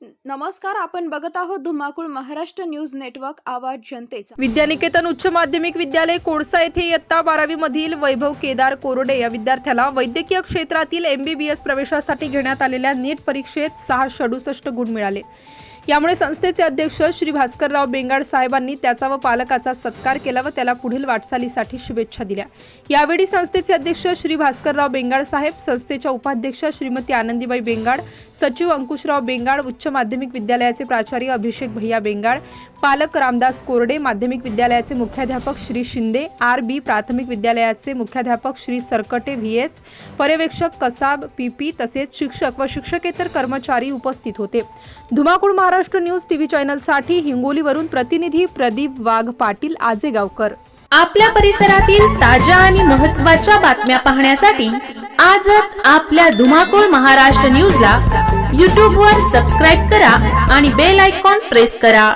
नमस्कार आपण बघत आहोत धुमाकूळ महाराष्ट्र न्यूज नेटवर्क आवाज जनतेचा. विद्यानिकेतन उच्च माध्यमिक विद्यालय कोळसा येथे इयत्ता बारावी मधील वैभव केदार कोरडे या विद्यार्थ्याला वैद्यकीय क्षेत्रातील एमबीबीएस प्रवेशासाठी घेण्यात आलेल्या नीट परीक्षेत सहा सडुसष्ट गुण मिळाले. यामुळे संस्थेचे अध्यक्ष श्री भास्करराव बेंगाड साहेबांनी त्याचा व पालकाचा सत्कार केला व त्याला पुढील वाटचालीसाठी शुभेच्छा दिल्या. यावेळी संस्थेचे अध्यक्ष श्री भास्करराव बेंगाड साहेब संस्थेच्या उपाध्यक्षा श्रीमती आनंदीबाई बेंगाड सचिव अंकुशराव बेंगाड उच्च माध्यमिक विद्यालयाचे प्राचार्य अभिषेक भैया बेंगाड पालक रामदास कोरडे माध्यमिक विद्यालयाचे मुख्याध्यापक श्री शिंदे आर बी प्राथमिक विद्यालयाचे मुख्याध्यापक श्री सरकटे व्ही एस पर्यवेक्षक कसाब पीपी तसेच शिक्षक व शिक्षकेतर कर्मचारी उपस्थित होते. धुमाकूळ महाराष्ट्र न्यूज टीव्ही चॅनलसाठी हिंगोलीवरून प्रतिनिधी प्रदीप वाघ पाटील आजेगावकर. आपल्या परिसरातील ताज्या आणि महत्त्वाच्या बातम्या पाहण्यासाठी आजच आपल्या धुमाकूळ महाराष्ट्र न्यूजला यूट्यूबवर सबस्क्राईब करा आणि बेल आयकॉन प्रेस करा.